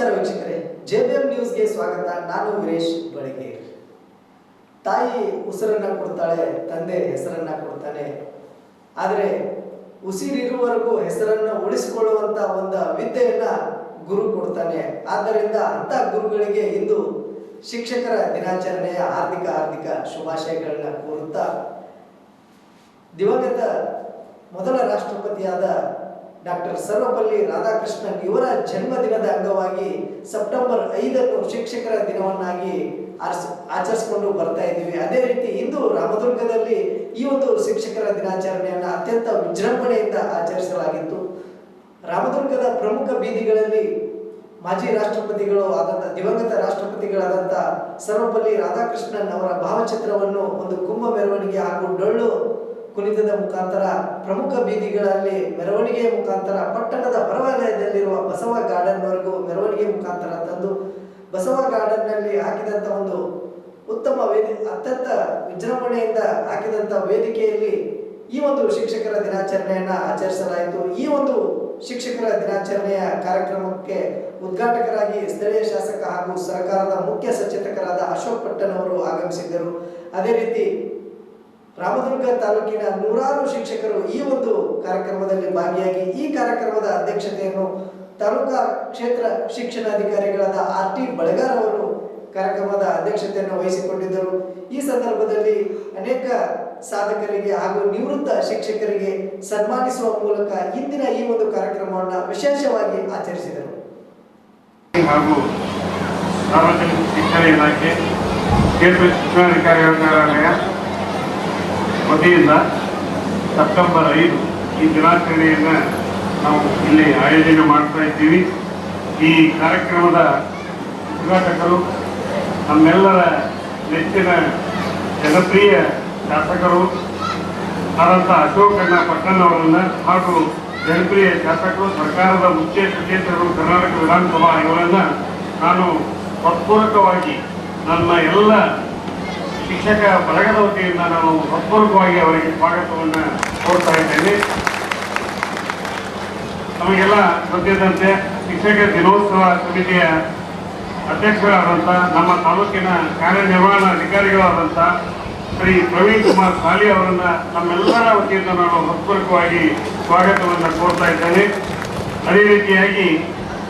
ನಮಸ್ಕಾರ ವೀಕ್ಷಕರೇ ಎಂ ನ್ಯೂಸ್ಗೆ ಸ್ವಾಗತ. ನಾನು ವೀರೇಶ್ ಬಳಿಗೆ. ತಾಯಿ ಉಸಿರನ್ನ ಕೊಡ್ತಾಳೆ, ತಂದೆ ಹೆಸರನ್ನ ಕೊಡ್ತಾನೆ. ಆದರೆ ಉಸಿರಿರುವವರೆಗೂ ಹೆಸರನ್ನ ಉಳಿಸಿಕೊಳ್ಳುವಂತ ಒಂದು ವಿದ್ಯೆಯನ್ನ ಗುರು ಕೊಡ್ತಾನೆ. ಆದ್ದರಿಂದ ಅಂತ ಗುರುಗಳಿಗೆ ಇಂದು ಶಿಕ್ಷಕರ ದಿನಾಚರಣೆಯ ಆರ್ಥಿಕ ಆರ್ಥಿಕ ಶುಭಾಶಯಗಳನ್ನ ಕೋರುತ್ತಾ, ದಿವಂಗತ ಮೊದಲ ರಾಷ್ಟ್ರಪತಿಯಾದ ಡಾಕ್ಟರ್ ಸರ್ವಪಲ್ಲಿ ರಾಧಾಕೃಷ್ಣನ್ ಇವರ ಜನ್ಮದಿನದ ಅಂಗವಾಗಿ ಸೆಪ್ಟೆಂಬರ್ ಐದನ್ನು ಶಿಕ್ಷಕರ ದಿನವನ್ನಾಗಿ ಆಚರಿಸಿಕೊಂಡು ಬರ್ತಾ ಇದ್ದೀವಿ. ಅದೇ ರೀತಿ ಇಂದು ರಾಮದುರ್ಗದಲ್ಲಿ ಈ ಒಂದು ಶಿಕ್ಷಕರ ದಿನಾಚರಣೆಯನ್ನು ಅತ್ಯಂತ ವಿಜೃಂಭಣೆಯಿಂದ ಆಚರಿಸಲಾಗಿತ್ತು. ರಾಮದುರ್ಗದ ಪ್ರಮುಖ ಬೀದಿಗಳಲ್ಲಿ ಮಾಜಿ ರಾಷ್ಟ್ರಪತಿಗಳು ಆದಂಥ ದಿವಂಗತ ರಾಷ್ಟ್ರಪತಿಗಳಾದಂಥ ಸರ್ವಪಲ್ಲಿ ರಾಧಾಕೃಷ್ಣನ್ ಅವರ ಭಾವಚಿತ್ರವನ್ನು ಒಂದು ಕುಂಭ ಮೆರವಣಿಗೆ ಹಾಗೂ ಡೊಳ್ಳು ಕುಣಿತದ ಮುಖಾಂತರ ಪ್ರಮುಖ ಬೀದಿಗಳಲ್ಲಿ ಮೆರವಣಿಗೆಯ ಮುಖಾಂತರ ಪಟ್ಟಣದ ಹೊರವಲಯದಲ್ಲಿರುವ ಬಸವ ಗಾರ್ಡನ್ವರೆಗೂ ಮೆರವಣಿಗೆ ಮುಖಾಂತರ ತಂದು ಬಸವ ಗಾರ್ಡನ್ನಲ್ಲಿ ಹಾಕಿದಂಥ ಒಂದು ಉತ್ತಮ ವೇದಿ, ಅತ್ಯಂತ ವಿಜೃಂಭಣೆಯಿಂದ ಹಾಕಿದಂಥ ವೇದಿಕೆಯಲ್ಲಿ ಈ ಒಂದು ಶಿಕ್ಷಕರ ದಿನಾಚರಣೆಯನ್ನು ಆಚರಿಸಲಾಯಿತು. ಈ ಒಂದು ಶಿಕ್ಷಕರ ದಿನಾಚರಣೆಯ ಕಾರ್ಯಕ್ರಮಕ್ಕೆ ಉದ್ಘಾಟಕರಾಗಿ ಸ್ಥಳೀಯ ಶಾಸಕ ಹಾಗೂ ಸರ್ಕಾರದ ಮುಖ್ಯ ಸಚೇತಕರಾದ ಅಶೋಕ್ ಪಟ್ಟಣ್ ಅವರು ಆಗಮಿಸಿದ್ದರು. ಅದೇ ರೀತಿ ರಾಮದುರ್ಗ ತಾಲೂಕಿನ ನೂರಾರು ಶಿಕ್ಷಕರು ಈ ಒಂದು ಕಾರ್ಯಕ್ರಮದಲ್ಲಿ ಭಾಗಿಯಾಗಿ ಈ ಕಾರ್ಯಕ್ರಮದ ಅಧ್ಯಕ್ಷತೆಯನ್ನು ತಾಲೂಕಾ ಕ್ಷೇತ್ರ ಶಿಕ್ಷಣಾಧಿಕಾರಿಗಳಾದ ಆರ್ ಟಿ ಬಳಗಾರ್ ಅವರು ಕಾರ್ಯಕ್ರಮದ ಅಧ್ಯಕ್ಷತೆಯನ್ನು ವಹಿಸಿಕೊಂಡಿದ್ದರು. ಈ ಸಂದರ್ಭದಲ್ಲಿ ಅನೇಕ ಸಾಧಕರಿಗೆ ಹಾಗೂ ನಿವೃತ್ತ ಶಿಕ್ಷಕರಿಗೆ ಸನ್ಮಾನಿಸುವ ಮೂಲಕ ಇಂದಿನ ಈ ಒಂದು ಕಾರ್ಯಕ್ರಮವನ್ನು ವಿಶೇಷವಾಗಿ ಆಚರಿಸಿದರು. ಹಾಗೂ ಸಾರ್ವಜನಿಕ ಶಿಕ್ಷಣ ಇಲಾಖೆ ಶಿಕ್ಷಣಾಧಿಕಾರಿಗಳ ಕಾರ್ಯಾಲಯ ವತಿಯಿಂದ ಸೆಪ್ಟೆಂಬರ್ ಐದು ಈ ದಿನಾಚರಣೆಯನ್ನು ನಾವು ಇಲ್ಲಿ ಆಯೋಜನೆ ಮಾಡ್ತಾ ಇದ್ದೀವಿ. ಈ ಕಾರ್ಯಕ್ರಮದ ಉದ್ಘಾಟಕರು ನಮ್ಮೆಲ್ಲರ ನೆಚ್ಚಿನ ಜನಪ್ರಿಯ ಶಾಸಕರು ಆದಂಥ ಅಶೋಕಣ್ಣ ಪಟ್ಟಣ್ಣವರನ್ನು ಹಾಗೂ ಜನಪ್ರಿಯ ಶಾಸಕರು ಸರ್ಕಾರದ ಮುಖ್ಯ ಸಚೇತಕರು ಕರ್ನಾಟಕ ವಿಧಾನಸಭಾ ಇವರನ್ನು ನಾನು ಹೃತ್ಪೂರ್ವಕವಾಗಿ ನನ್ನ ಎಲ್ಲ ಶಿಕ್ಷಕ ಬಳಗದ ವತಿಯಿಂದ ನಾನು ಹೃತ್ಪೂರ್ವಕವಾಗಿ ಅವರಿಗೆ ಸ್ವಾಗತವನ್ನು ಕೋರ್ತಾ ಇದ್ದೇನೆ ನಮಗೆಲ್ಲ ಗೊತ್ತಿದ್ದಂತೆ ಶಿಕ್ಷಕ ದಿನೋತ್ಸವ ಸಮಿತಿಯ ಅಧ್ಯಕ್ಷರಾದಂಥ ನಮ್ಮ ತಾಲೂಕಿನ ಕಾರ್ಯನಿರ್ವಹಣಾ ಅಧಿಕಾರಿಗಳಾದಂಥ ಶ್ರೀ ಪ್ರವೀಣ್ ಕುಮಾರ್ ಸಾಲಿ ಅವರನ್ನ ನಮ್ಮೆಲ್ಲರ ವತಿಯಿಂದ ನಾನು ಹೃತ್ಪೂರ್ವಕವಾಗಿ ಸ್ವಾಗತವನ್ನು ಕೋರ್ತಾ ಇದ್ದೇನೆ ಅದೇ ರೀತಿಯಾಗಿ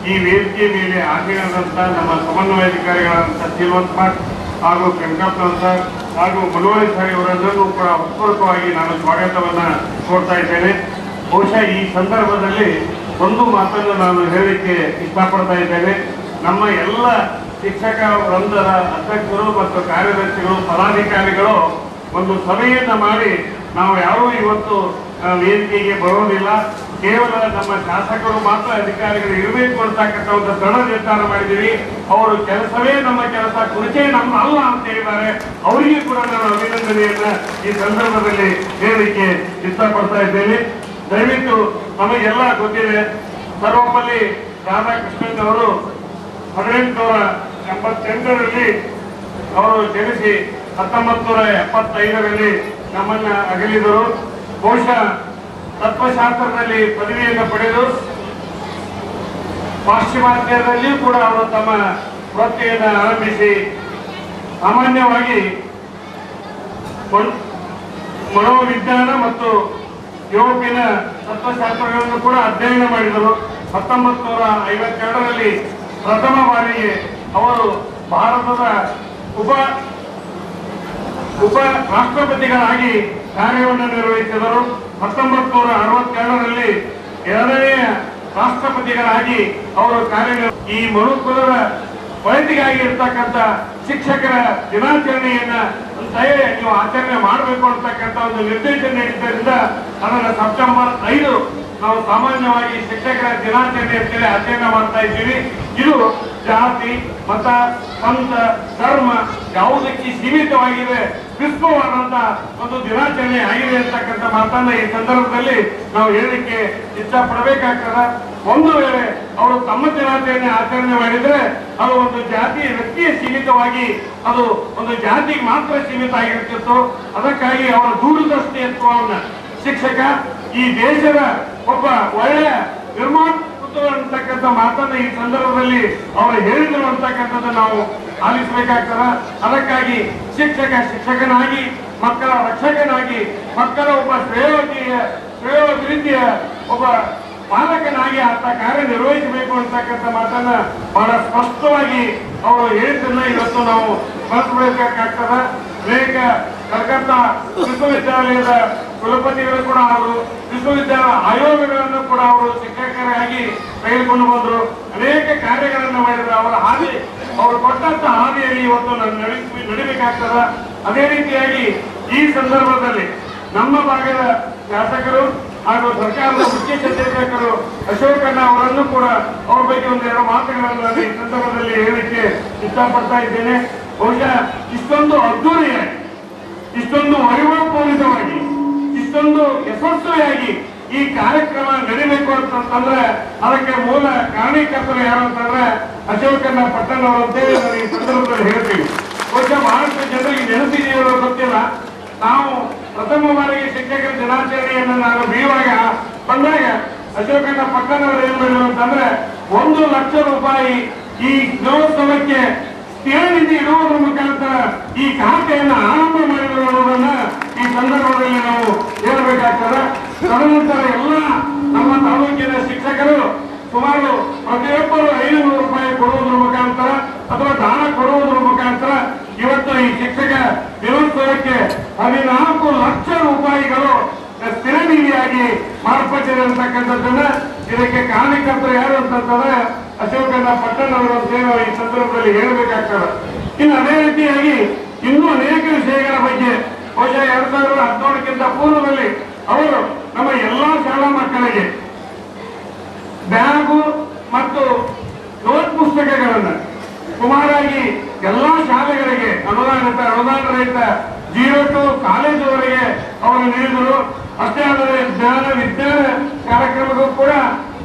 ಈ ವೇದಿಕೆ ಮೇಲೆ ಆಗಿರದಂಥ ನಮ್ಮ ಸಮನ್ವಯಾಧಿಕಾರಿಗಳಾದಂಥ ಶ್ರೀಮಂತ್ ಭಟ್ ಹಾಗೂ ಕನಕಪ್ಪ ಸರ್ ಹಾಗೂ ಮನೋಹರ್ ಸರ್ ಇವರೆಲ್ಲರಿಗೂ ಕೂಡ ಹೃತ್ಪೂರ್ವಕವಾಗಿ ನಾನು ಸ್ವಾಗತವನ್ನು ಕೋರ್ತಾ ಇದ್ದೇನೆ. ಬಹುಶಃ ಈ ಸಂದರ್ಭದಲ್ಲಿ ಒಂದು ಮಾತನ್ನು ನಾನು ಹೇಳಲಿಕ್ಕೆ ಇಷ್ಟಪಡ್ತಾ ಇದ್ದೇನೆ. ನಮ್ಮ ಎಲ್ಲ ಶಿಕ್ಷಕ ವೃಂದದ ಅಧ್ಯಕ್ಷರು ಮತ್ತು ಕಾರ್ಯದರ್ಶಿಗಳು, ಪದಾಧಿಕಾರಿಗಳು ಒಂದು ಸಭೆಯನ್ನು ಮಾಡಿ ನಾವು ಯಾರೂ ಇವತ್ತು ವೇದಿಕೆಗೆ ಬರೋದಿಲ್ಲ, ಕೇವಲ ನಮ್ಮ ಶಾಸಕರು ಮಾತ್ರ ಅಧಿಕಾರಿಗಳು ಇರಬೇಕು ಅಂತಕ್ಕಂಥ ಒಂದು ದೃಢ ನಿರ್ಧಾರ ಮಾಡಿದ್ದೀವಿ. ಅವರು ಕೆಲಸವೇ ನಮ್ಮ ಕೆಲಸ ಕುರಿತೇ ನಮ್ಮ ಅಲ್ಲ ಅಂತ ಹೇಳಿದ್ದಾರೆ. ಅವರಿಗೆ ಕೂಡ ನಾನು ಅಭಿನಂದನೆಯನ್ನ ಈ ಸಂದರ್ಭದಲ್ಲಿ ಹೇಳಲಿಕ್ಕೆ ಇಷ್ಟಪಡ್ತಾ ಇದ್ದೇನೆ. ದಯವಿಟ್ಟು ನಮಗೆಲ್ಲ ಗೊತ್ತಿದೆ ಸರ್ವಪಲ್ಲಿ ರಾಧಾಕೃಷ್ಣನ್ ಅವರು ಹದಿನೆಂಟುನೂರ ಎಂಬತ್ತೆಂಟರಲ್ಲಿ ಅವರು ಜನಿಸಿ ಹತ್ತೊಂಬತ್ತು ನೂರ ಎಪ್ಪತ್ತೈದರಲ್ಲಿ ನಮ್ಮನ್ನ ಅಗಲಿದರು. ಬಹುಶಃ ತತ್ವಶಾಸ್ತ್ರದಲ್ಲಿ ಪದವಿಯನ್ನು ಪಡೆದು ಪಾಶ್ಚಿಮಾತ್ಯದಲ್ಲಿಯೂ ಕೂಡ ಅವರು ತಮ್ಮ ವೃತ್ತಿಯನ್ನು ಆರಂಭಿಸಿ ಸಾಮಾನ್ಯವಾಗಿ ಮನ್- ಮನೋವಿಜ್ಞಾನ ಮತ್ತು ಯುರೋಪಿನ ತತ್ವಶಾಸ್ತ್ರಗಳನ್ನು ಕೂಡ ಅಧ್ಯಯನ ಮಾಡಿದರು. ಹತ್ತೊಂಬತ್ತು ನೂರ ಐವತ್ತೆರಡರಲ್ಲಿ ಪ್ರಥಮ ಬಾರಿಗೆ ಅವರು ಭಾರತದ ಉಪ ಉಪ ರಾಷ್ಟ್ರಪತಿಗಳಾಗಿ ಕಾರ್ಯವನ್ನು ನಿರ್ವಹಿಸಿದರು. ಹತ್ತೊಂಬತ್ತು ನೂರ ಅರವತ್ತೆರಡರಲ್ಲಿ ಎರಡನೆಯ ರಾಷ್ಟ್ರಪತಿಗಳಾಗಿ ಅವರು ಕಾರ್ಯ ಈ ಮನುಕುಲದ ಒಳಿತಿಗಾಗಿ ಇರ್ತಕ್ಕಂಥ ಶಿಕ್ಷಕರ ದಿನಾಚರಣೆಯನ್ನ ಸಹ ನೀವು ಆಚರಣೆ ಮಾಡಬೇಕು ಅಂತಕ್ಕಂಥ ಒಂದು ನಿರ್ದೇಶನ ನೀಡಿದ್ದರಿಂದ ಅದನ್ನು ಸೆಪ್ಟೆಂಬರ್ ಐದು ನಾವು ಸಾಮಾನ್ಯವಾಗಿ ಶಿಕ್ಷಕರ ದಿನಾಚರಣೆ ಅಂತೇಳಿ ಆಚರಣೆ ಮಾಡ್ತಾ ಇದ್ದೀವಿ. ಇದು ಜಾತಿ, ಮತ, ಪಂಥ ಧರ್ಮ ಯಾವುದಕ್ಕೆ ಸೀಮಿತವಾಗಿದೆ ವಿಶ್ವವಾದಂತ ಒಂದು ದಿನಾಚರಣೆ ಆಗಿದೆ ಅಂತಕ್ಕಂಥ ಮಾತನ್ನ ಈ ಸಂದರ್ಭದಲ್ಲಿ ನಾವು ಹೇಳಲಿಕ್ಕೆ ಇಷ್ಟಪಡಬೇಕಾಗ್ತದ. ಒಂದು ವೇಳೆ ಅವರು ತಮ್ಮ ದಿನಾಚರಣೆ ಆಚರಣೆ ಮಾಡಿದ್ರೆ, ಅದು ಒಂದು ಜಾತಿ ವ್ಯಕ್ತಿಯ ಸೀಮಿತವಾಗಿ, ಅದು ಒಂದು ಜಾತಿಗೆ ಮಾತ್ರ ಸೀಮಿತ ಆಗಿರ್ತಿತ್ತು ಅದಕ್ಕಾಗಿ ಅವರ ದೂರದೃಷ್ಟಿತ್ವವನ್ನ ಶಿಕ್ಷಕ, ಈ ದೇಶದ ಒಬ್ಬ ಒಳ್ಳೆಯ ನಿರ್ಮಾಣ ಅಂತಕ್ಕಂಥ ಮಾತನ್ನ ಈ ಸಂದರ್ಭದಲ್ಲಿ ಅವರು ಹೇಳಿದರು ಅಂತಕ್ಕಂಥದ್ದು ನಾವು ಆಲಿಸಬೇಕಾಗ್ತದ. ಅದಕ್ಕಾಗಿ ಶಿಕ್ಷಕ, ಶಿಕ್ಷಕನಾಗಿ, ಮಕ್ಕಳ ರಕ್ಷಕನಾಗಿ, ಮಕ್ಕಳ ಒಬ್ಬ ಶ್ರೇಯೋಗಿಯ, ಶ್ರೇಯೋಭಿವೃದ್ಧಿಯ ಒಬ್ಬ ಪಾಲಕನಾಗಿ ಆತ ಕಾರ್ಯನಿರ್ವಹಿಸಬೇಕು ಅಂತಕ್ಕಂಥ ಮಾತನ್ನ ಬಹಳ ಸ್ಪಷ್ಟವಾಗಿ ಅವರು ಹೇಳಿದ್ದನ್ನ ಇವತ್ತು ನಾವು ಸ್ಮರಿಸಬೇಕಾಗ್ತದ ಅನೇಕ ಕಲ್ಕತ್ತಾ ವಿಶ್ವವಿದ್ಯಾಲಯದ ಕುಲಪತಿಗಳು ಕೂಡ ಅವರು ವಿಶ್ವವಿದ್ಯಾಲಯ ಆಯೋಗಗಳನ್ನು ಕೂಡ ಅವರು ಶಿಕ್ಷಕರಾಗಿ ತೆಗೆದುಕೊಂಡು ಬಂದರು. ಅನೇಕ ಕಾರ್ಯಗಳನ್ನು ಮಾಡಿದ್ರು. ಅವರ ಹಾದಿ ಅವರು ಕೊಟ್ಟಂತ ಹಾದಿಯಲ್ಲಿ ಇವತ್ತು ನಾನು ನಡಿ, ನಡಿಬೇಕಾಗ್ತದ? ಅದೇ ರೀತಿಯಾಗಿ ಈ ಸಂದರ್ಭದಲ್ಲಿ ನಮ್ಮ ಭಾಗದ ಶಾಸಕರು ಹಾಗೂ ಸರ್ಕಾರದ ಮುಖ್ಯ ಸಂದೇಶಕರು ಅಶೋಕಣ್ಣ ಅವರನ್ನು ಕೂಡ ಅವ್ರ ಬಗ್ಗೆ ಒಂದೆರಡು ಮಾತುಗಳನ್ನು ನಾನು ಈ ಸಂದರ್ಭದಲ್ಲಿ ಹೇಳಲಿಕ್ಕೆ ಇಷ್ಟಪಡ್ತಾ ಇದ್ದೇನೆ. ಬಹುಶಃ ಇಷ್ಟೊಂದು ಅದ್ದೂರಿಯಾಗಿ, ಇಷ್ಟೊಂದು ವೈಭವಪೂರಿತವಾಗಿ ಇಷ್ಟೊಂದು ಯಶಸ್ವಿಯಾಗಿ ಈ ಕಾರ್ಯಕ್ರಮ ನಡಿಬೇಕು ಅಂತಂದ್ರೆ ಅದಕ್ಕೆ ಮೂಲ ಕಾರಣೀಕರ್ತರು ಯಾರು ಅಂತಂದ್ರೆ ಅಶೋಕನ ಪಟ್ಟಣ ಅವರು ಅಂತೇಳಿ ನಾನು ಈ ಸಂದರ್ಭದಲ್ಲಿ ಹೇಳ್ತೀವಿ ಬಹುಶಃ ಬಹಳಷ್ಟು ಜನರಿಗೆ ನೆನಪಿದೆಯೋ ಗೊತ್ತಿಲ್ಲ. ನಾವು ಪ್ರಥಮ ಬಾರಿಗೆ ಶಿಕ್ಷಕರ ದಿನಾಚರಣೆಯನ್ನು ನಾನು ಬೀವಾಗ ಬಂದಾಗ ಅಶೋಕನ ಪಟ್ಟಣವರು ಏನ್ ಮಾಡಿದ್ರು ಅಂತಂದ್ರೆ ಒಂದು ಲಕ್ಷ ರೂಪಾಯಿ ಈ ದೇವಸ್ಥಾನಕ್ಕೆ ಸ್ಥಿರ ನಿಧಿ ಇಡುವುದರ ಮುಖಾಂತರ ಈ ಖಾತೆಯನ್ನು ಆರಂಭ ಮಾಡಿರುವುದನ್ನ ಈ ಸಂದರ್ಭದಲ್ಲಿ ನಾವು ಹೇಳಬೇಕಾಗ್ತದೆ. ತದನಂತರ ಎಲ್ಲ ನಮ್ಮ ತಾಲೂಕಿನ ಶಿಕ್ಷಕರು ಸುಮಾರು ಪ್ರತಿಯೊಬ್ಬರು ಐನೂರು ರೂಪಾಯಿ ಕೊಡುವುದರ ಮುಖಾಂತರ ಅಥವಾ ದಾನ ಕೊಡುವುದರ ಮುಖಾಂತರ ಇವತ್ತು ಈ ಶಿಕ್ಷಕ ದಿನೋತ್ಸವಕ್ಕೆ ಹದಿನಾಲ್ಕು ಲಕ್ಷ ರೂಪಾಯಿಗಳು ಸ್ಥಿರ ನಿಧಿಯಾಗಿ ಮಾರ್ಪಟ್ಟಿದೆ ಅಂತಕ್ಕಂಥದ್ದನ್ನ ಇದಕ್ಕೆ ಕಾರಣಕರ್ತರು ಯಾರು ಅಂತಂದ್ರೆ ಅಶೋಕಣ್ಣ ಪಟ್ಟಣ ಅಂತ ಹೇಳಿ ನಾವು ಈ ಸಂದರ್ಭದಲ್ಲಿ ಹೇಳಬೇಕಾಗ್ತದೆ. ಇನ್ನು ಅದೇ ರೀತಿಯಾಗಿ ಇನ್ನೂ ಅನೇಕ ವಿಷಯಗಳ ಬಗ್ಗೆ ಬಹುಶಃ ಎರಡ್ ಸಾವಿರದ ಹದಿನೇಳಕ್ಕಿಂತ ಪೂರ್ವದಲ್ಲಿ ಅವರು ನಮ್ಮ ಎಲ್ಲಾ ಶಾಲಾ ಮಕ್ಕಳಿಗೆ ಬ್ಯಾಗು ಮತ್ತು ನೋಟ್ ಪುಸ್ತಕಗಳನ್ನು ಸುಮಾರಾಗಿ ಎಲ್ಲಾ ಶಾಲೆಗಳಿಗೆ ಅನುದಾನಿತ ಅನುದಾನ ರಹಿತ ಜೀರೋ ಟು ಕಾಲೇಜುವರೆಗೆ ಅವರು ನೀಡಿದರು. ಅಷ್ಟೇ ಅಲ್ಲದೆ ಜ್ಞಾನ, ವಿಜ್ಞಾನ ಕಾರ್ಯಕ್ರಮಕ್ಕೂ ಕೂಡ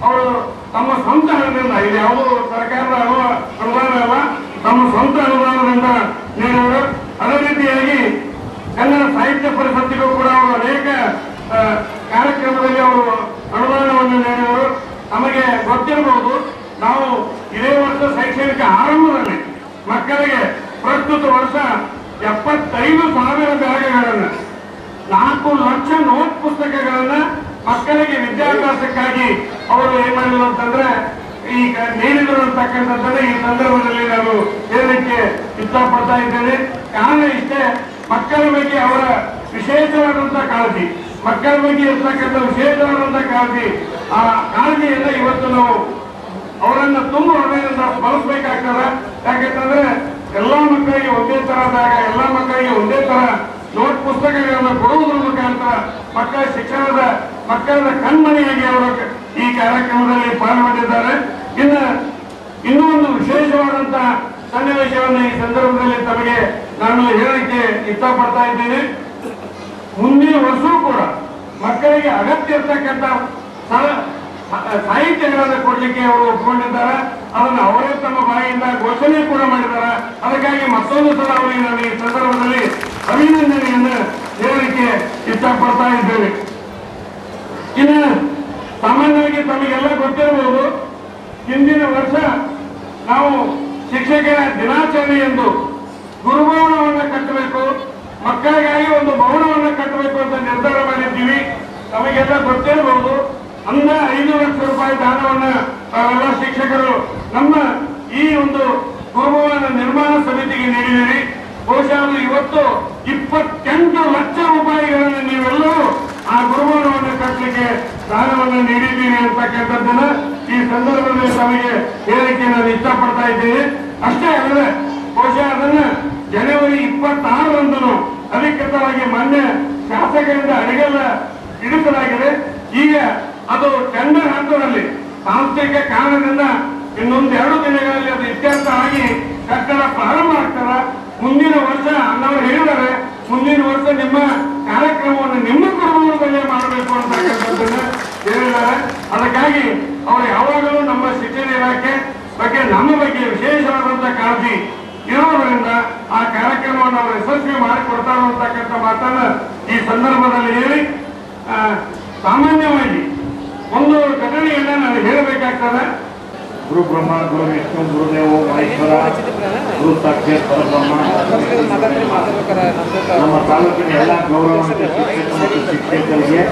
ಅವರು ತಮ್ಮ ಸ್ವಂತ ಹಣದಿಂದ, ಇದು ಯಾವುದೋ ಸರ್ಕಾರದ ಅನು- ಅನುದಾನ ಅಲ್ಲ, ತಮ್ಮ ಸ್ವಂತ ಅನುದಾನದಿಂದ ನೀಡಿದರು. ಅದೇ ರೀತಿಯಾಗಿ ಕನ್ನಡ ಸಾಹಿತ್ಯ ಪರಿಷತ್ತಿಗೂ ಕೂಡ ಅವರು ಅನೇಕ ಕಾರ್ಯಕ್ರಮದಲ್ಲಿ ಅವರು ಅನುದಾನವನ್ನು ನೀಡಿದರು. ನಮಗೆ ಗೊತ್ತಿರಬಹುದು, ನಾವು ಇದೇ ವರ್ಷ ಶೈಕ್ಷಣಿಕ ಆರಂಭದಲ್ಲಿ ಮಕ್ಕಳಿಗೆ ಪ್ರಸ್ತುತ ವರ್ಷ ಎಪ್ಪತ್ತೈದು ಸಾವಿರ ಬ್ಯಾಗ್ಗಳನ್ನು ನಾಲ್ಕು ಲಕ್ಷ ನೋಟ್ ಪುಸ್ತಕಗಳನ್ನ ಮಕ್ಕಳಿಗೆ ವಿದ್ಯಾಭ್ಯಾಸಕ್ಕಾಗಿ ಅವರು ಏನ್ ಮಾಡಿದ್ರು ಅಂತಂದ್ರೆ ಈಗ ನೀಡಿದರು ಅಂತಕ್ಕಂಥದ್ದನ್ನ ಈ ಸಂದರ್ಭದಲ್ಲಿ ನಾನು ಹೇಳಲಿಕ್ಕೆ ಇಷ್ಟಪಡ್ತಾ ಇದ್ದೇನೆ. ಕಾರಣ ಇಷ್ಟೇ, ಮಕ್ಕಳ ಬಗ್ಗೆ ಅವರ ವಿಶೇಷವಾದಂತ ಕಾಳಜಿ. ಮಕ್ಕಳ ಬಗ್ಗೆ ಇರ್ತಕ್ಕಂಥ ವಿಶೇಷವಾದಂಥ ಕಾಳಜಿ. ಆ ಕಾಳಜಿಯನ್ನ ಇವತ್ತು ನಾವು ಅವರನ್ನ ತುಂಬ ಹೃದಯದಿಂದ ಬಳಸಬೇಕಾಗ್ತದ ಯಾಕಂತಂದ್ರೆ ಎಲ್ಲಾ ಮಕ್ಕಳಿಗೆ ಒಂದೇ ತರ ಆದಾಗ ಎಲ್ಲಾ ಮಕ್ಕಳಿಗೆ ಒಂದೇ ತರ ನೋಟ್ ಪುಸ್ತಕಗಳನ್ನು ಕೊಡುವುದರ ಮುಖಾಂತರ ಮಕ್ಕಳ ಶಿಕ್ಷಣದ ಮಕ್ಕಳ ಕಣ್ಮಣಿಯಾಗಿ ಅವರು ಈ ಕಾರ್ಯಕ್ರಮದಲ್ಲಿ ಪಾಲ್ಗೊಂಡಿದ್ದಾರೆ. ಇನ್ನು ಇನ್ನೂ ಒಂದು ವಿಶೇಷವಾದಂತಹ ಸನ್ನಿವೇಶವನ್ನು ಈ ಸಂದರ್ಭದಲ್ಲಿ ತಮಗೆ ನಾನು ಹೇಳಲಿಕ್ಕೆ ಇಷ್ಟಪಡ್ತಾ ಇದ್ದೇನೆ. ಮುಂದಿನ ವರ್ಷವೂ ಮಕ್ಕಳಿಗೆ ಅಗತ್ಯ ಇರ್ತಕ್ಕಂಥ ಸಾಹಿತ್ಯಗಳನ್ನು ಕೊಡ್ಲಿಕ್ಕೆ ಅವರು ಒಪ್ಕೊಂಡಿದ್ದಾರೆ. ಅದನ್ನು ಅವರೇ ತಮ್ಮ ಬಾಯಿಯಿಂದ ಘೋಷಣೆ ಕೂಡ ಮಾಡಿದ್ದಾರೆ. ಅದಕ್ಕಾಗಿ ಮತ್ತೊಂದು ಸಲ ಅವರಿಗೆ ನಾನು ಈ ಸಂದರ್ಭದಲ್ಲಿ ಅಭಿನಂದನೆಯನ್ನು ಹೇಳಲಿಕ್ಕೆ ಇಷ್ಟಪಡ್ತಾ ಇದ್ದೇವೆ ಇನ್ನು ಸಾಮಾನ್ಯವಾಗಿ ತಮಗೆಲ್ಲ ಗೊತ್ತಿರಬಹುದು, ಹಿಂದಿನ ವರ್ಷ ನಾವು ಶಿಕ್ಷಕರ ದಿನಾಚರಣೆ ಎಂದು ಗುರುಭವನವನ್ನು ಕಟ್ಟಬೇಕು. ಮಕ್ಕಳಿಗಾಗಿ ಒಂದು ಭವನವನ್ನು ಕಟ್ಟಬೇಕು ಅಂತ ನಿರ್ಧಾರ ಮಾಡಿದ್ದೀವಿ ತಮಗೆಲ್ಲ ಗೊತ್ತಿರಬಹುದು ಅಂದ ಐದು ಲಕ್ಷ ರೂಪಾಯಿ ದಾನವನ್ನ ತಾವೆಲ್ಲ ಶಿಕ್ಷಕರು ನಮ್ಮ ಈ ಒಂದು ಗುರುಭವನ ನಿರ್ಮಾಣ ಸಮಿತಿಗೆ ನೀಡಿದಿರಿ ಬಹುಶಃ ಇವತ್ತು ಇಪ್ಪತ್ತೆಂಟು ಲಕ್ಷ ರೂಪಾಯಿಗಳನ್ನು ನೀವೆಲ್ಲರೂ ಆ ಗುರುಭವನವನ್ನು ಕಟ್ಟಲಿಕ್ಕೆ ದಾನವನ್ನು ನೀಡಿದ್ದೀರಿ ಅಂತಕ್ಕಂಥದ್ದನ್ನ ಈ ಸಂದರ್ಭದಲ್ಲಿ ತಮಗೆ ಹೇಳಿಕೆ ನಾನು ಇಷ್ಟಪಡ್ತಾ ಇದ್ದೇನೆ. ಅಷ್ಟೇ ಅಲ್ಲದೆ, ಬಹುಶಃ ಅದನ್ನ ಜನವರಿ ಇಪ್ಪತ್ತಾರರಂದು ಅಧಿಕೃತವಾಗಿ ಮೊನ್ನೆ ಶಾಸಕರಿಂದ ಅಡಿಗೆಲ್ಲ ಇಳಿಸಲಾಗಿದೆ ಈಗ ಅದು ಟೆಂಡರ್ ಹಂತದಲ್ಲಿ ಸಾಂಸ್ಥಿಕ ಕಾರಣದಿಂದ ಇನ್ನೊಂದು ಎರಡು ದಿನಗಳಲ್ಲಿ ಅದು ಇತ್ಯರ್ಥ ಆಗಿ ಕಟ್ಟಡ ಪ್ರಾರಂಭ ಆಗ್ತದ. ಮುಂದಿನ ವರ್ಷ ಅನ್ನವರು ಹೇಳಿದ್ದಾರೆ, ಮುಂದಿನ ವರ್ಷ ನಿಮ್ಮ ಕಾರ್ಯಕ್ರಮವನ್ನು ನಿಮ್ಮ ಕುಟುಂಬದಲ್ಲೇ ಮಾಡಬೇಕು ಅಂತಕ್ಕಂಥದ್ದನ್ನ ಹೇಳಿದ್ದಾರೆ. ಅದಕ್ಕಾಗಿ ಅವರು ಯಾವಾಗಲೂ ನಮ್ಮ ಶಿಕ್ಷಣ ಇಲಾಖೆ ಬಗ್ಗೆ, ನಮ್ಮ ಬಗ್ಗೆ ವಿಶೇಷವಾದಂಥ ಕಾಳಜಿ ಇರೋದರಿಂದ ಆ ಕಾರ್ಯಕ್ರಮವನ್ನು ಅವರು ಯಶಸ್ವಿ ಮಾಡಿಕೊಡ್ತಾರೆ ಅಂತಕ್ಕಂಥ ಮಾತನ್ನು ಈ ಸಂದರ್ಭದಲ್ಲಿ ಹೇಳಿ ಸಾಮಾನ್ಯವಾಗಿ ಒಂದು ಘಟನೆಯನ್ನ ನಾನು ಹೇಳಬೇಕಾಗ್ತದೆ. ಗುರು ಬ್ರಹ್ಮ, ಗುರು ವಿಷ್ಣು ಗುರುದೇವ ಮಹೇಶ್ವರ, ಗುರು ಸಾಕ್ಷಾತ್ ಪರಬ್ರಹ್ಮ ನಮ್ಮ ತಾಲೂಕಿನ ಎಲ್ಲ ಗೌರವಾನ್ವಿತ ಶಿಕ್ಷಕ ಮತ್ತು ಶಿಕ್ಷಕರಿಗೆ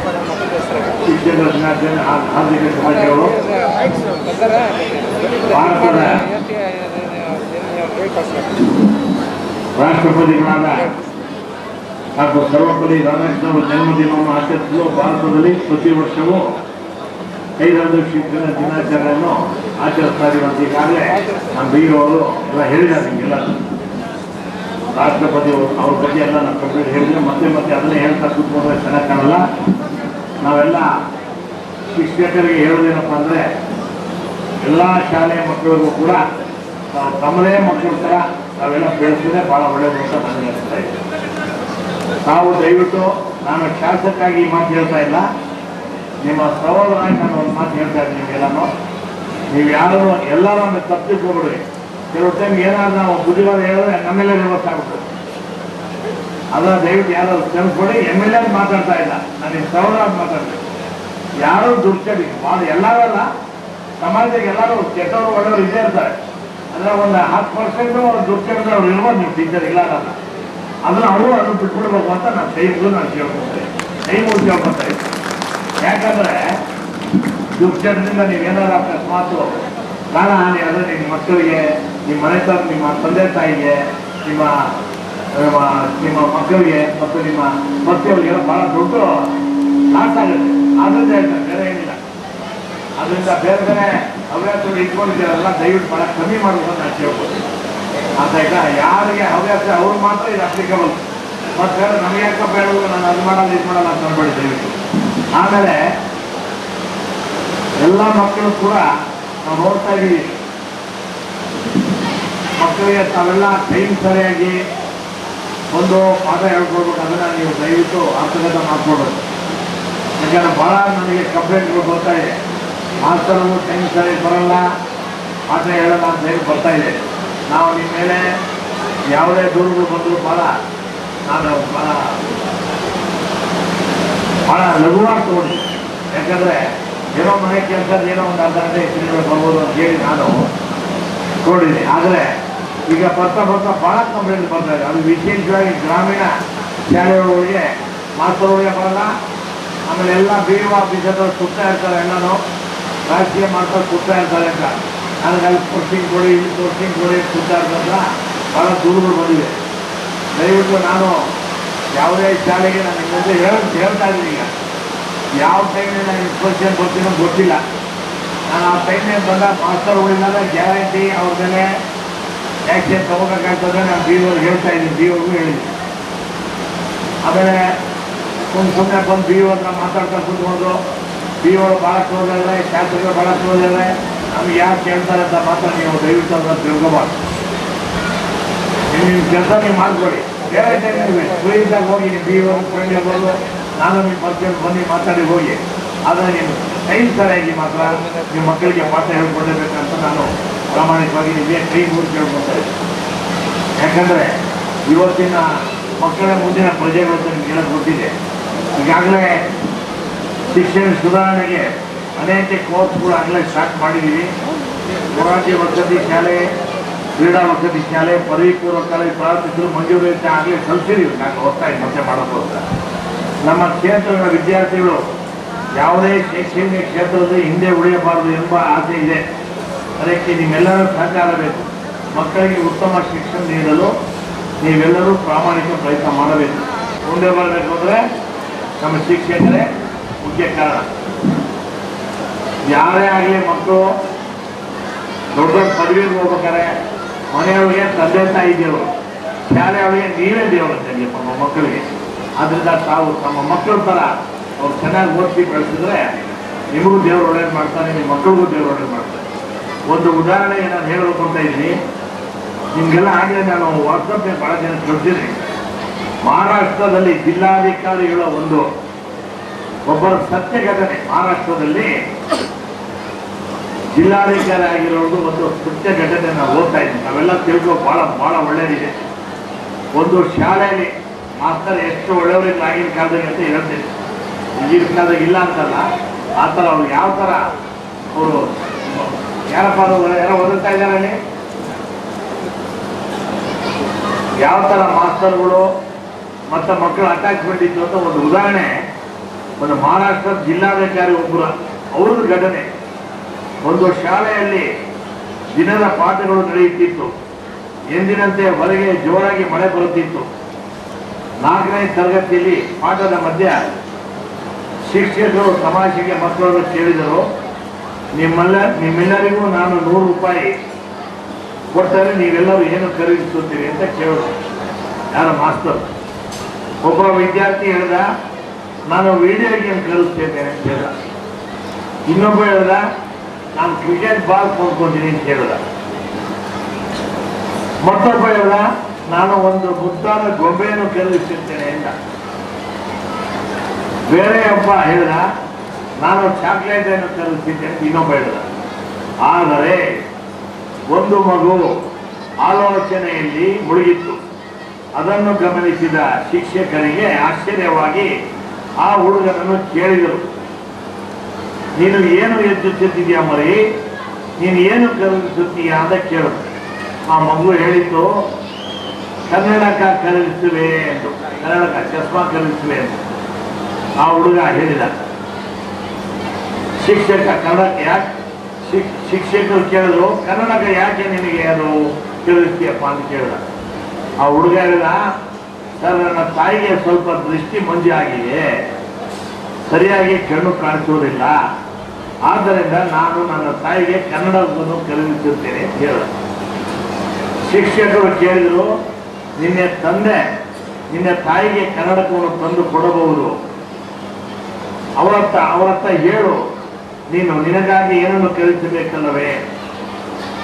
ಹಾರ್ದಿಕ ಶುಭಾಶಯಗಳು. ಭಾರತದ ರಾಷ್ಟ್ರಪತಿಗಳಾದ ಡಾಕ್ಟರ್ ಸರ್ವಪಲ್ಲಿ ರಾಮಕೃಷ್ಣ ಅವರ ಜನ್ಮದಿನವನ್ನು ಆಚರಿಸಲು ಭಾರತದಲ್ಲಿ ಪ್ರತಿ ವರ್ಷವೂ ಐದರಂದು ಶಿಕ್ಷಣ ದಿನಾಚರಣೆಯನ್ನು ಆಚರಿಸ್ತಾ ಇರುವಂತ ಈಗಾಗಲೇ ನಮ್ಮ ಬೀರು ಅವರು ಎಲ್ಲ ಹೇಳಿದ್ದಾರೆ ನಿಮಗೆಲ್ಲ ರಾಷ್ಟ್ರಪತಿ ಅವರು ಬಗ್ಗೆ ಎಲ್ಲ ನಮ್ಮ ಕಂಪ್ಲೀಟ್ ಹೇಳಿದ್ರೆ ಮತ್ತೆ ಮತ್ತೆ ಅದನ್ನೇ ಹೇಳ್ತಾ ಕೂತ್ಕೊಂಡ್ರೆ ಚೆನ್ನಾಗಿ ಕಾಣಲ್ಲ. ನಾವೆಲ್ಲ ಶಿಕ್ಷಕರಿಗೆ ಹೇಳೋದೇನಪ್ಪ ಅಂದರೆ, ಎಲ್ಲ ಶಾಲೆಯ ಮಕ್ಕಳಿಗೂ ಕೂಡ ತಮ್ಮದೇ ಮಕ್ಕಳ ಥರ ನಾವೆಲ್ಲ ಬೆಳೆಸಿದ್ರೆ ಭಾಳ ಒಳ್ಳೆಯದು ಅಂತ ನನಗೆ ಅನಿಸ್ತಾ ಇದೆ ನಾವು ದಯವಿಟ್ಟು ನಾನು ಶಾಸಕಾಗಿ ಈ ಮಾತು ಹೇಳ್ತಾ ಇಲ್ಲ. ನಿಮ್ಮ ಸಹೋದರಾಗಿ ನಾನು ಒಂದು ಮಾತು ಹೇಳ್ತಾ ಇದ್ದೀನಿ ನಿಮಗೆಲ್ಲನೂ. ನೀವು ಯಾರು, ಎಲ್ಲರೂ ನಮಗೆ ತಪ್ಪಿಸ್ಕೊಬಿಡ್ರಿ ಕೆಲವು ಟೈಮ್ ಏನಾದ್ರು ನಾವು ಬುದ್ಧಿವಾದ ಹೇಳಿದ್ರೆ ನಮ್ಮ ರಿವರ್ಸ್ ಆಗುತ್ತೆ ಅದರ ದಯವಿಟ್ಟು ಯಾರು ಕ್ಷಮಿಸ್ಕೊಡಿ. ಎಂ ಎಲ್ ಎ ಮಾತಾಡ್ತಾ ಇಲ್ಲ. ನಾನು ನಿಮ್ಮ ಸಹೋದರಾಗ ಮಾತಾಡ್ತೀನಿ. ಯಾರು ದುರ್ಚಡಿ ಮಾಡಿ ಎಲ್ಲರಲ್ಲ. ಸಮಾಜಕ್ಕೆ ಎಲ್ಲರೂ ಕೆಟ್ಟವರು, ಒಳ್ಳೆಯವರು ಇದ್ದೇ ಇರ್ತಾರೆ. ಅಂದರೆ ಒಂದು ಹತ್ತು ಪರ್ಸೆಂಟು ದುಡ್ಡು ಅವ್ರು ಇರ್ಬೋದು ನೀವು ಟೀಚರ್ ಇಲ್ಲ ಅನ್ನಲ್ಲ ಅದನ್ನ ಅವರು ಅದನ್ನು ಬಿಟ್ಬಿಡ್ಬೇಕು ಅಂತ ನಾನು ಕೈ ನಾನು ಕೇಳ್ಕೊಳ್ತೇನೆ ಕೈ ಮುಗಿದು ಕೇಳ್ಕೊತಾ ಇದ್ದೀನಿ. ಯಾಕಂದ್ರೆ ದುರ್ಜನದಿಂದ ನೀವೇನಾದ್ರು ಅಕಸ್ಮಾತ್ ಪ್ರಾಣಹಾನಿ ಆದರೆ ನಿಮ್ಮ ಮಕ್ಕಳಿಗೆ ನಿಮ್ಮ ಮನೆತನ ನಿಮ್ಮ ತಂದೆ ತಾಯಿಗೆ, ನಿಮ್ಮ ನಿಮ್ಮ ನಿಮ್ಮ ಮಕ್ಕಳಿಗೆ ಮತ್ತು ನಿಮ್ಮ ಮಕ್ಕಳಿಗೆ ಬಹಳ ದೊಡ್ಡ ಲಾಸ್ ಆಗುತ್ತೆ. ಆದ್ರಿಂದ ಹೇಳ್ತಾರೆ ಬೇರೆ ಏನಿಲ್ಲ. ಅದರಿಂದ ಬೇರೆ ಬೇರೆ ಹವ್ಯಾಸಗಳು ಇಟ್ಕೊಂಡಿದ್ದೀರಲ್ಲ, ದಯವಿಟ್ಟು ಬಹಳ ಕಮ್ಮಿ ಮಾಡಬೇಕು ಅಂತ ನಾನು ಕೇಳ್ಬೋದು ಈಗ ಯಾರಿಗೆ ಹವ್ಯಾಸ, ಅವ್ರು ಮಾತ್ರ ಇದು ಅಪ್ಲಿಕಬಲ್ ಮತ್ತೆ ಬೇರೆ ನಮಗೆ ಯಾಕಪ್ಪ ಹೇಳೋದು? ನಾನು ಅದು ಮಾಡಲ್ಲ, ಇದು ಮಾಡಲ್ಲ ಅಂತ ಅನ್ಬೇಡಿ ಆಮೇಲೆ ಎಲ್ಲ ಮಕ್ಕಳು ಕೂಡ ನಾವು ನೋಡ್ತಾ ಇದ್ದೀವಿ ಮಕ್ಕಳಿಗೆ ತಾವೆಲ್ಲ ಟೈಮ್ ಸರಿಯಾಗಿ ಒಂದು ಪಾಠ ಹೇಳ್ಕೊಡ್ಬೇಕು ಅದನ್ನ ನೀವು ದಯವಿಟ್ಟು ಅರ್ಥಗತ ಮಾಡ್ಕೊಡ್ಬೇಕು ಯಾಕಂದ್ರೆ ಭಾಳ ನನಗೆ ಕಂಪ್ಲೇಂಟ್ಗಳು ಬರ್ತಾ ಇದೆ. ಮಾಸ್ತರು ಟೈಮ್ ಸರಿಯಾಗಿ ಬರಲ್ಲ. ಪಾಠ ಹೇಳಲ್ಲ ಅಂತ ಹೇಳಿ ಬರ್ತಾ ಇದೆ. ನಾವು ನಿಮ್ಮ ಮೇಲೆ ಯಾವುದೇ ದೂರುಗಳು ಬಂದರೂ ಭಾಳ ನಾನು ಭಾಳ ಭಾಳ ಲಘುವಾಗಿ ತಗೊಂಡಿದ್ದೆ ಯಾಕಂದರೆ ಏನೋ ಮನೆ ಕೆಲಸ ಏನೋ ಒಂದು ಅರ್ಧ ಗಂಟೆ ದಿನಗಳು ಬರ್ಬೋದು ಅಂತ ಹೇಳಿ ನಾನು ನೋಡಿದ್ದೀನಿ ಆದರೆ ಈಗ ಬರ್ತಾ ಬರ್ತಾ ಭಾಳ ಕಂಪ್ಲೇಂಟ್ ಬರ್ತಾ ಇದೆ. ಅದು ವಿಶೇಷವಾಗಿ ಗ್ರಾಮೀಣ ಶಾಲೆಗಳಿಗೆ ಮಾಸ್ತರುಗಳಿಗೆ ಬರಲ್ಲ. ಆಮೇಲೆ ಎಲ್ಲ ಬಿ ಯು ಆಫೀಸರ್ ಸುತ್ತಾ ಇರ್ತಾರೆ ಎಲ್ಲನೂ. ರಾಜಕೀಯ ಮಾಡ್ಕೊಂಡು ಸುತ್ತಾ ಇರ್ತಾರೆ ಅಂತ. ನನಗೆ ಅಲ್ಲಿ ಪೋಸ್ಟಿಂಗ್ ಕೊಡಿ ಇಲ್ಲಿ ಪೋಸ್ಟಿಂಗ್ ಕೊಡಿ ಸುತ್ತಾ ಇರ್ತಲ್ಲ ಭಾಳ ದೂರುಗಳು ಬಂದಿದೆ ದಯವಿಟ್ಟು ನಾನು ಯಾವುದೇ ಶಾಲೆಗೆ ನಾನು ಮುಂದೆ ಹೇಳ, ಹೇಳ್ತಾ ಇದ್ದೀನಿ ಈಗ. ಯಾವ ಟೈಮ್ನಲ್ಲಿ ನಾನು ಇನ್ಸ್ಪೆಕ್ಷನ್ ಬರ್ತೀನೋ ಗೊತ್ತಿಲ್ಲ. ನಾನು ಆ ಟೈಮ್ನಲ್ಲಿ ಬಂದ ಮಾಸ್ತರ್ಗಳಿಂದ ಗ್ಯಾರಂಟಿ ಅವ್ರ ಮೇಲೆ ಆ್ಯಕ್ಷನ್ ತಗೋಬೇಕಾಗ್ತದೆ ನಾನು ಬಿ ಹೇಳ್ತಾ ಇದ್ದೀನಿ ಬಿ ಅವ್ರಿಗೂ ಹೇಳಿದ್ದೀನಿ. ಆಮೇಲೆ ಒಂದು ಸುಮ್ಮನೆ ಬಂದು ಬಿ ಅವ್ರನ್ನ ಮಾತಾಡ್ತಾ ಕೂತ್ಕೊಂಡು ಬಿ ಅವರು ಭಾಳ ಕ್ಲೋಸ್ ಶಾಸಕರು ಭಾಳ ಕ್ಲೋಸ್ ನಮ್ಗೆ ಯಾರು ಕೇಳ್ತಾರೆ ಅಂತ ಮಾತ್ರ ನೀವು ದಯವಿಟ್ಟು ಅದನ್ನು ತಿಳ್ಕೊಬಾರ್ದು. ನೀವು ನಿಮ್ಮ ಕೆಲಸ ನೀವು ಮಾಡ್ಕೊಳ್ಳಿ. ಟೈಮ್ ಫ್ರೀದಾಗ ಹೋಗಿ ನೀವು ಬಿ ಹೋಗಿ ಫ್ರೆಂಡ್ ಬಂದು ನಾನು ನಿಮ್ಮ ಪರಿಚಯ ಬನ್ನಿ ಮಾತಾಡಿ ಹೋಗಿ. ಆದರೆ ನೀವು ಟೈಮ್ ಸರಿಯಾಗಿ ಮಾತ್ರ ನಿಮ್ಮ ಮಕ್ಕಳಿಗೆ ಪಾಠ ಹೇಳ್ಕೊಡ್ಲೇಬೇಕಂತ ನಾನು ಪ್ರಾಮಾಣಿಕವಾಗಿ ನಿಮಗೆ ಕೈ ಮೂರು ಕೇಳ್ಕೊತಾ ಇದ್ದೀನಿ. ಯಾಕಂದರೆ ಇವತ್ತಿನ ಮಕ್ಕಳ ಮುಂದಿನ ಪ್ರಜೆಗಳು ಅಂತ ನಿಮ್ಗೆ ಗೊತ್ತಿದೆ. ಈಗಾಗಲೇ ಶಿಕ್ಷಣ ಸುಧಾರಣೆಗೆ ಅನೇಕ ಕೋರ್ಸ್ಗಳು ಆಗಲೇ ಸ್ಟಾರ್ಟ್ ಮಾಡಿದ್ದೀವಿ ಮೊರಾರ್ಜಿ ವಸತಿ ಶಾಲೆ, ಕ್ರೀಡಾ ವಸತಿ ಶಾಲೆ ಪದವಿ ಪೂರ್ವ ಕಾಲೇಜು ಪ್ರಾರಂಭಿಸಲು ಮಂಜೂರು ಅಂತ ಆಗಲೇ ಸಲ್ಲಿಸಿದ್ದೀವಿ ನಾನು ಇದ್ದೀನಿ, ಮತ್ತೆ ಮಾಡೋಕ್ಕೋಸ್ಕರ ನಮ್ಮ ಕ್ಷೇತ್ರದ ವಿದ್ಯಾರ್ಥಿಗಳು ಯಾವುದೇ ಶೈಕ್ಷಣಿಕ ಕ್ಷೇತ್ರದಲ್ಲಿ ಹಿಂದೆ ಉಳಿಯಬಾರದು ಎಂಬ ಆಸೆ ಇದೆ. ಅದಕ್ಕೆ ನಿಮ್ಮೆಲ್ಲರ ಸಹಕಾರ ಬೇಕು. ಮಕ್ಕಳಿಗೆ ಉತ್ತಮ ಶಿಕ್ಷಣ ನೀಡಲು ನೀವೆಲ್ಲರೂ ಪ್ರಾಮಾಣಿಕ ಪ್ರಯತ್ನ ಮಾಡಬೇಕು. ಮುಂದೆ ಬರಬೇಕು ಅಂದರೆ ನಮ್ಮ ಶಿಕ್ಷಕರೇ ಮುಖ್ಯ ಕಾರಣ. ಯಾರೇ ಆಗಲಿ ಮಕ್ಕಳು, ದೊಡ್ಡ ದೊಡ್ಡ ಪದವಿಗೆ ಹೋಗ್ಬೇಕಾರೆ ಮನೆಯೊಳಗೆ ತಂದೆ ತಾಯಿ ದೇವರು. ಶಾಲೆಯೊಳಗೆ ನೀವೇ ದೇವರು ಅಂತ ನಮ್ಮ ಮಕ್ಕಳಿಗೆ. ಆದ್ರಿಂದ ತಾವು ತಮ್ಮ ಮಕ್ಕಳ ಥರ ಅವ್ರು ಚೆನ್ನಾಗಿ ಓದಿಸಿ ಬೆಳೆಸಿದ್ರೆ ನಿಮಗೂ ದೇವರು ಒಳ್ಳೇದು ಮಾಡ್ತಾನೆ ನಿಮ್ಮ ಮಕ್ಕಳಿಗೂ ದೇವರು ಒಳ್ಳೇದು ಮಾಡ್ತಾನೆ. ಒಂದು ಉದಾಹರಣೆ ನಾನು ಹೇಳಬೇಕು ಅಂತ ಇದ್ದೀನಿ. ನಿಮಗೆಲ್ಲ ಆಗಲೇ ನಾನು ವಾಟ್ಸಪ್ಗೆ ಭಾಳ ಜನ ಕಳಿಸಿದ್ದೀನಿ. ಮಹಾರಾಷ್ಟ್ರದಲ್ಲಿ ಜಿಲ್ಲಾಧಿಕಾರಿಗಳ ಒಂದು ಒಬ್ಬರ ಸತ್ಯ ಘಟನೆ ಮಹಾರಾಷ್ಟ್ರದಲ್ಲಿ ಜಿಲ್ಲಾಧಿಕಾರಿ ಆಗಿರೋದು ಒಂದು ಸತ್ಯ ಘಟನೆ ನಾವು ಓದ್ತಾ ಇದ್ದೀವಿ. ನಾವೆಲ್ಲ ತಿಳ್ಕೊ ಭಾಳ ಭಾಳ ಒಳ್ಳೇದಿದೆ. ಒಂದು ಶಾಲೆಯಲ್ಲಿ ಮಾಸ್ತರ್ ಎಷ್ಟು ಒಳ್ಳೆಯವರಿಗೆ ಆಗಿನ ಕಾಲದಾಗ ಅಂತ ಹೇಳ್ತೀನಿ. ಈಗಿನ ಕಾಲದಾಗ ಇಲ್ಲ ಅಂತಲ್ಲ, ಆ ಥರ ಅವ್ರು ಯಾವ ಥರ ಅವರು ಯಾರಪ್ಪ ಯಾರೋ ಓದುತ್ತಾ ಇದ್ದಾರೆ ಯಾವ ಥರ ಮಾಸ್ತರ್ಗಳು ಮತ್ತು ಮಕ್ಕಳು ಅಟ್ಯಾಚ್ಮೆಂಟ್ ಇತ್ತು ಅಂತ ಒಂದು ಉದಾಹರಣೆ. ಒಂದು ಮಹಾರಾಷ್ಟ್ರದ ಜಿಲ್ಲಾಧಿಕಾರಿ ಒಬ್ಬರು ಅವ್ರದ್ದು ಘಟನೆ. ಒಂದು ಶಾಲೆಯಲ್ಲಿ ದಿನದ ಪಾಠಗಳು ನಡೆಯುತ್ತಿತ್ತು. ಎಂದಿನಂತೆ ಹೊರಗೆ ಜೋರಾಗಿ ಮಳೆ ಬರುತ್ತಿತ್ತು. ನಾಲ್ಕನೇ ತರಗತಿಯಲ್ಲಿ ಪಾಠದ ಮಧ್ಯ ಶಿಕ್ಷಕರು ತಮಾಷೆಗೆ ಮಕ್ಕಳನ್ನು ಕೇಳಿದರು, ನಿಮ್ಮೆಲ್ಲ, ನಿಮ್ಮೆಲ್ಲರಿಗೂ ನಾನು ನೂರು ರೂಪಾಯಿ ಕೊಟ್ಟರೆ ನೀವೆಲ್ಲರೂ ಏನು ಖರೀದಿಸುತ್ತೀರಿ ಅಂತ ಕೇಳಿದ್ರು. ಯಾರು ಮಾಸ್ತರ್? ಒಬ್ಬ ವಿದ್ಯಾರ್ಥಿ ಹೇಳ್ದ, ನಾನು ವಿಡಿಯೋ ಗೇಮ್ ಕಲಿಸ್ತೇನೆ ಅಂತ ಹೇಳ್ದ. ಇನ್ನೊಬ್ಬ ಹೇಳ್ದ ನಾನು ಕ್ರಿಕೆಟ್ ಬಾಲ್ ಕೊಂಡ್ಕೊಂಡಿನಿ ಅಂತ ಹೇಳ್ದ. ಮತ್ತೊಬ್ಬ ಹೇಳ್ದ ನಾನು ಒಂದು ಮುದ್ದಾದ ಗೊಂಬೆಯನ್ನು ಕೆಲಸಿರ್ತೇನೆ ಅಂತ ಬೇರೆ ಒಬ್ಬ ಹೇಳ್ದ, ನಾನು ಚಾಕ್ಲೇಟ್ ಅನ್ನು ಕಲಿಸಿದ್ದೇನೆ ಇನ್ನೊಬ್ಬ ಹೇಳ್ದ. ಆದರೆ, ಒಂದು ಮಗು ಆಲೋಚನೆಯಲ್ಲಿ ಮುಳುಗಿತ್ತು. ಅದನ್ನು ಗಮನಿಸಿದ ಶಿಕ್ಷಕರಿಗೆ ಆಶ್ಚರ್ಯವಾಗಿ ಆ ಹುಡುಗನನ್ನು ಕೇಳಿದರು. ನೀನು ಏನು ಎಚ್ಚುತ್ತಿದ್ದೀಯ ಮರಿ? ನೀನು ಏನು ಖರೀದಿಸುತ್ತೀಯ ಅಂತ ಕೇಳು. ಆ ಮಗು ಹೇಳಿತು, ಕನ್ನಡಕ ಕರಗಿಸುವೆ ಎಂದು, ಕನ್ನಡಕ ಚಸ್ಮಾ ಕರಗಿಸುವೆ ಎಂದು. ಆ ಹುಡುಗ ಹೇಳಿದ, ಶಿಕ್ಷಕ ಕನ್ನಡ ಯಾಕೆ ಶಿಕ್ಷಕರು ಕೇಳಿದ್ರು, ಕನ್ನಡಕ ಯಾಕೆ ನಿನಗೆ ಅದು ಕೇಳಿಸ್ತೀಯಪ್ಪ ಅಂತ ಕೇಳಿದ. ಆ ಹುಡುಗ ಹೇಳಿದ, ಸರ್, ನನ್ನ ತಾಯಿಗೆ ಸ್ವಲ್ಪ ದೃಷ್ಟಿ ಮಂಜು ಆಗಿದೆ. ಸರಿಯಾಗಿ ಕಣ್ಣು ಕಾಣಿಸುವುದಿಲ್ಲ ಆದ್ದರಿಂದ ನಾನು ನನ್ನ ತಾಯಿಗೆ ಕನ್ನಡವನ್ನು ಕಲಿಸುತ್ತೇನೆ ಹೇಳು. ಶಿಕ್ಷಕರು ಕೇಳಿದರು, ನಿನ್ನೆ ತಂದೆ ನಿನ್ನ ತಾಯಿಗೆ ಕನ್ನಡಕವನ್ನು ತಂದು ಕೊಡಬಹುದು. ಅವರತ್ತ ಅವರತ್ತ ಹೇಳು, ನೀನು ನಿನಗಾಗಿ ಏನನ್ನು ಕಲಿಸಬೇಕಲ್ಲವೇ?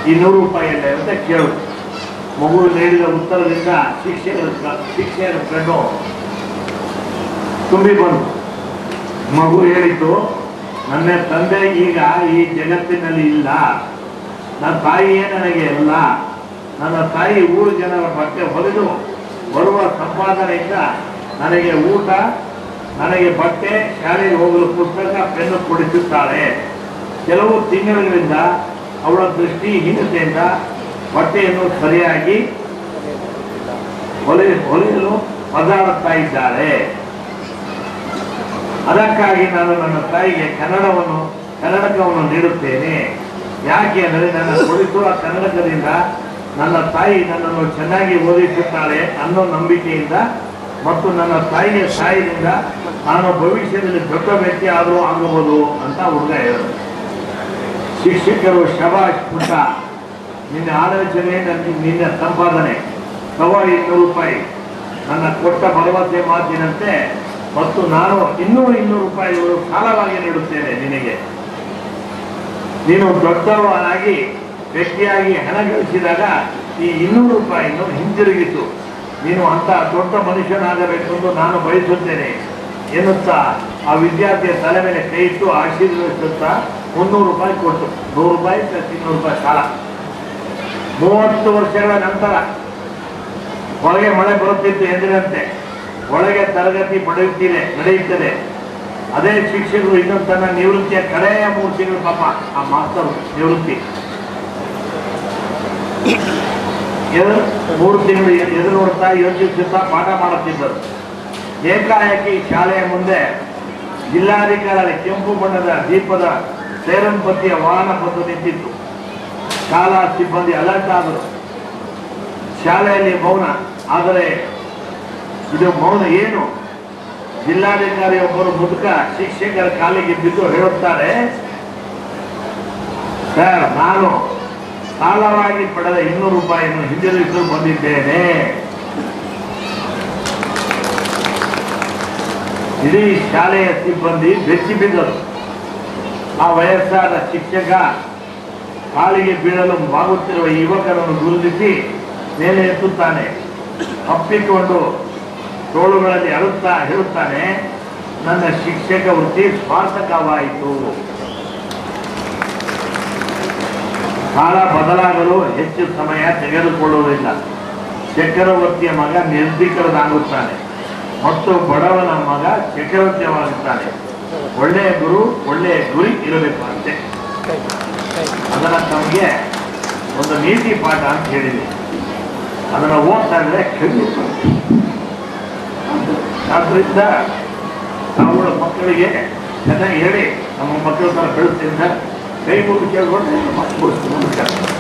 ಈ ನೂರು ರೂಪಾಯಿಯಲ್ಲೇ ಅಂತ ಕೇಳು. ಮಗು ನೀಡಿದ ಉತ್ತರದಿಂದ ಶಿಕ್ಷಕರ ಶಿಕ್ಷಕರ ಕಣ್ಣು ತುಂಬಿ ಬಂತು. ಮಗು ಹೇಳಿತು ನನ್ನ ತಂದೆ ಈಗ ಈ ಜಗತ್ತಿನಲ್ಲಿ ಇಲ್ಲ. ನನ್ನ ತಾಯಿಯೇ ನನಗೆ ಇಲ್ಲ. ನನ್ನ ತಾಯಿ ಊರು ಜನರ ಬಟ್ಟೆ ಹೊಲಿದು ಬರುವ ಸಂಪಾದನೆಯಿಂದ ನನಗೆ ಊಟ, ನನಗೆ ಬಟ್ಟೆ, ಶಾಲೆಗೆ ಹೋಗಲು ಪುಸ್ತಕ, ಪೆನ್ನು ಕೊಡಿಸುತ್ತಾಳೆ ಕೆಲವು ತಿಂಗಳುಗಳಿಂದ ಅವಳ ದೃಷ್ಟಿಹೀನತೆಯಿಂದ ಬಟ್ಟೆಯನ್ನು ಸರಿಯಾಗಿ ಹೊಲಿ, ಹೊಲಿಯಲು ಒದ್ದಾಡುತ್ತಾ ಇದ್ದಾಳೆ ಅದಕ್ಕಾಗಿ ನಾನು ನನ್ನ ತಾಯಿಗೆ ಕನ್ನಡವನ್ನು, ಕನ್ನಡಕವನ್ನು ನೀಡುತ್ತೇನೆ. ಯಾಕೆ ಅಂದರೆ ನನ್ನ ಕೊಡಿಸುವ ಕನ್ನಡಕದಿಂದ ನನ್ನ ತಾಯಿ ನನ್ನನ್ನು ಚೆನ್ನಾಗಿ ಓದಿಸುತ್ತಾಳೆ ಅನ್ನೋ ನಂಬಿಕೆಯಿಂದ ಮತ್ತು ನನ್ನ ತಾಯಿಯ ಸಾಯಿನಿಂದ ನಾನು ಭವಿಷ್ಯದಲ್ಲಿ ದೊಡ್ಡ ವ್ಯಕ್ತಿ ಆದರೂ ಆಗಬಹುದು ಅಂತ ಹುಡುಗ ಹೇಳಿದ್ರು ಶಿಕ್ಷಕರು ಶಬಾಷ್ ಪುಟ್ಟ, ನಿನ್ನ ಆಲೋಚನೆ, ನನ್ನ ನಿನ್ನ ಸಂಪಾದನೆ ತವ ಇನ್ನೂರು ರೂಪಾಯಿ, ನನ್ನ ಕೊಟ್ಟ ಭರವಸೆ ಮಾತಿನಂತೆ ಮತ್ತು ನಾನು ಇನ್ನೂರು ಇನ್ನೂರು ರೂಪಾಯಿಗಳು ಸಾಲವಾಗಿ ನೀಡುತ್ತೇನೆ ನಿನಗೆ. ನೀನು ದೊಡ್ಡವನಾಗಿ, ವ್ಯಕ್ತಿಯಾಗಿ ಹಣ ಗಳಿಸಿದಾಗ ಈ ಇನ್ನೂರು ರೂಪಾಯಿಯನ್ನು ಹಿಂದಿರುಗಿತು ನೀನು ಅಂತ ದೊಡ್ಡ ಮನುಷ್ಯನಾಗಬೇಕು ಎಂದು ನಾನು ಬಯಸುತ್ತೇನೆ. ಎನ್ನುತ್ತಾ ಆ ವಿದ್ಯಾರ್ಥಿಯ ತಲೆ ಮೇಲೆ ಕೈ ಇಟ್ಟು ಆಶೀರ್ವದಿಸುತ್ತಾ ಮುನ್ನೂರು ರೂಪಾಯಿ ಕೊಟ್ಟು, ನೂರು ರೂಪಾಯಿ ಪ್ಲಸ್ ಇನ್ನೂರು ರೂಪಾಯಿ ಸಾಲ. ಮೂವತ್ತು ವರ್ಷಗಳ ನಂತರ ಹೊರಗೆ ಮಳೆ ಬರುತ್ತಿತ್ತು ಎಂದಿನಂತೆ. ಒಳಗೆ ತರಗತಿ ಪಡೆಯುತ್ತಿದೆ, ನಡೆಯುತ್ತದೆ. ಅದೇ ಶಿಕ್ಷಕರು ಇನ್ನೊಂದು ತನ್ನ ನಿವೃತ್ತಿಯ ಕಡೆಯ ಮೂರು ತಿಂಗಳು ಪಾಪ ಆ ಮಾಸ್ತರ್ ನಿವೃತ್ತಿ. ಮೂರು ತಿಂಗಳು ಎದುರು ನೋಡ್ತಾ ಯೋಚಿಸುತ್ತಾ ಪಾಠ ಮಾಡುತ್ತಿದ್ದರು. ಏಕಾಏಕಿ ಶಾಲೆಯ ಮುಂದೆ ಜಿಲ್ಲಾಧಿಕಾರಿ ಕೆಂಪು ಬಣ್ಣದ ದೀಪದ ಸೇರಂಪತಿಯ ವಾಹನ ಬಂದು ನಿಂತಿತ್ತು. ಶಾಲಾ ಸಿಬ್ಬಂದಿ ಅಲರ್ಟ್ ಆದರು. ಶಾಲೆಯಲ್ಲಿ ಮೌನ, ಆದರೆ ಇದು ಮೌನ ಏನು? ಜಿಲ್ಲಾಧಿಕಾರಿ ಒಬ್ಬರು ಮುದುಕ ಶಿಕ್ಷಕರ ಕಾಲಿಗೆ ಬಿದ್ದು ಹೇಳುತ್ತಾರೆ, ಸರ್, ನಾನು ಸಾಲವಾಗಿ ಪಡೆದ ಇನ್ನೂರು ರೂಪಾಯಿಯನ್ನು ಹಿಂದಿರುಗಿಸಲು ಬಂದಿದ್ದೇನೆ. ಇಡೀ ಶಾಲೆಯ ಸಿಬ್ಬಂದಿ ಬೆಚ್ಚಿ ಬಿದ್ದರು. ಆ ವಯಸ್ಸಾದ ಶಿಕ್ಷಕ ಕಾಲಿಗೆ ಬೀಳಲು ಬಾಗುತ್ತಿರುವ ಯುವಕರನ್ನು ಗುರುತಿಸಿ ಮೇಲೆ ಎತ್ತುತ್ತಾನೆ. ಅಪ್ಪಿಕೊಂಡು ತೋಳುಗಳಲ್ಲಿ ಅಳುತ್ತಾ ಹೇಳುತ್ತಾನೆ, ನನ್ನ ಶಿಕ್ಷಕ ವೃತ್ತಿ ಸ್ವಾರ್ಥಕವಾಯಿತು. ಕಾಲ ಬದಲಾಗಲು ಹೆಚ್ಚು ಸಮಯ ತೆಗೆದುಕೊಳ್ಳುವುದಿಲ್ಲ. ಚಕ್ರವರ್ತಿಯ ಮಗ ನಿರ್ಧಿಕರದಾಗುತ್ತಾನೆ ಮತ್ತು ಬಡವನ ಮಗ ಚಕ್ರವರ್ತಿಯವಾಗುತ್ತಾನೆ ಒಳ್ಳೆಯ ಗುರು, ಒಳ್ಳೆಯ ಗುರಿ ಇರಬೇಕು ಅಂತೆ. ಅದನ್ನ ತಮಗೆ ಒಂದು ನೀತಿ ಪಾಠ ಅಂತ ಹೇಳಿದೆ. ಅದನ್ನು ಓದ್ತಾ ಇದ್ರೆ ಖಂಡಿತ ಆದ್ರಿಂದ ನಾವು ಮಕ್ಕಳಿಗೆ ಚೆನ್ನಾಗಿ ಹೇಳಿ ನಮ್ಮ ಮಕ್ಕಳ ಥರ ಬೆಳೆಸ್ತೀನಿ ಕೈ ಮುಗಿದು ಕೇಳ್ಕೊಂಡು ಮಕ್ಕಳು